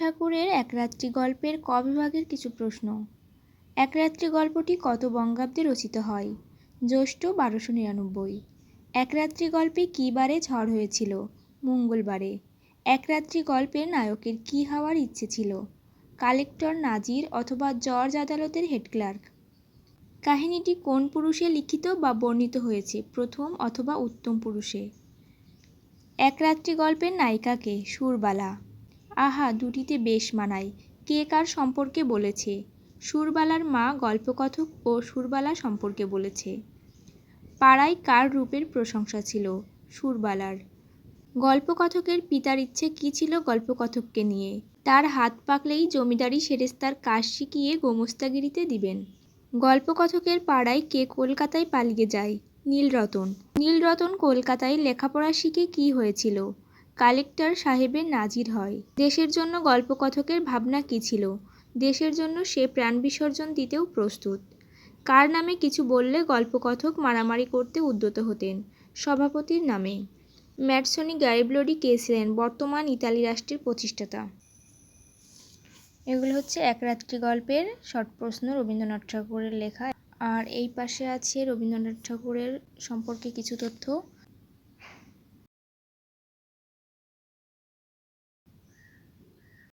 ঠাকুরের এক রাত্রি গল্পের ক বিভাগের কিছু প্রশ্ন। এক রাত্রি গল্পটি কত বঙ্গাব্দে রচিত হয়? জ্যৈষ্ঠ বারোশো নিরানব্বই। এক রাত্রি গল্পে কী বারে ঝড় হয়েছিল? মঙ্গলবারে। এক রাত্রি গল্পের নায়কের কী হওয়ার ইচ্ছে ছিল? কালেক্টর নাজির অথবা জর্জ আদালতের হেড ক্লার্ক। কাহিনীটি কোন পুরুষে লিখিত বা বর্ণিত হয়েছে? প্রথম অথবা উত্তম পুরুষে। এক রাত্রি গল্পের নায়িকাকে সুরবালা। আহা, দুটিতে বেশ মানায়। কে কার সম্পর্কে বলেছে? সুরবালার মা গল্পকথক ও সুরবালা সম্পর্কে বলেছে। পাড়ায় কার রূপের প্রশংসা ছিল? সুরবালার। গল্পকথকের পিতার ইচ্ছে কী ছিল গল্পকথককে নিয়ে? তার হাত পাকলেই জমিদারি সেরেস্তার কাজ শিখিয়ে গোমস্তাগিরিতে দিবেন। গল্পকথকের পাড়ায় কে কলকাতায় পালিয়ে যায়? নীলরতন। নীলরতন কলকাতায় লেখাপড়া শিখে কী হয়েছিল? কালেক্টর সাহেবের নাজির হয়। দেশের জন্য গল্পকথকের ভাবনা কী ছিল? দেশের জন্য সে প্রাণ বিসর্জন দিতেও প্রস্তুত। কার নামে কিছু বললে গল্পকথক মারামারি করতে উদ্যত হতেন? সভাপতির নামে। ম্যাটসনি গ্যারিবলোডি কে ছিলেন? বর্তমান ইতালি রাষ্ট্রের প্রতিষ্ঠাতা। এগুলো হচ্ছে এক রাত্রি গল্পের শর্ট প্রশ্ন রবীন্দ্রনাথ ঠাকুরের লেখা। আর এই পাশে আছে রবীন্দ্রনাথ ঠাকুরের সম্পর্কে কিছু তথ্য।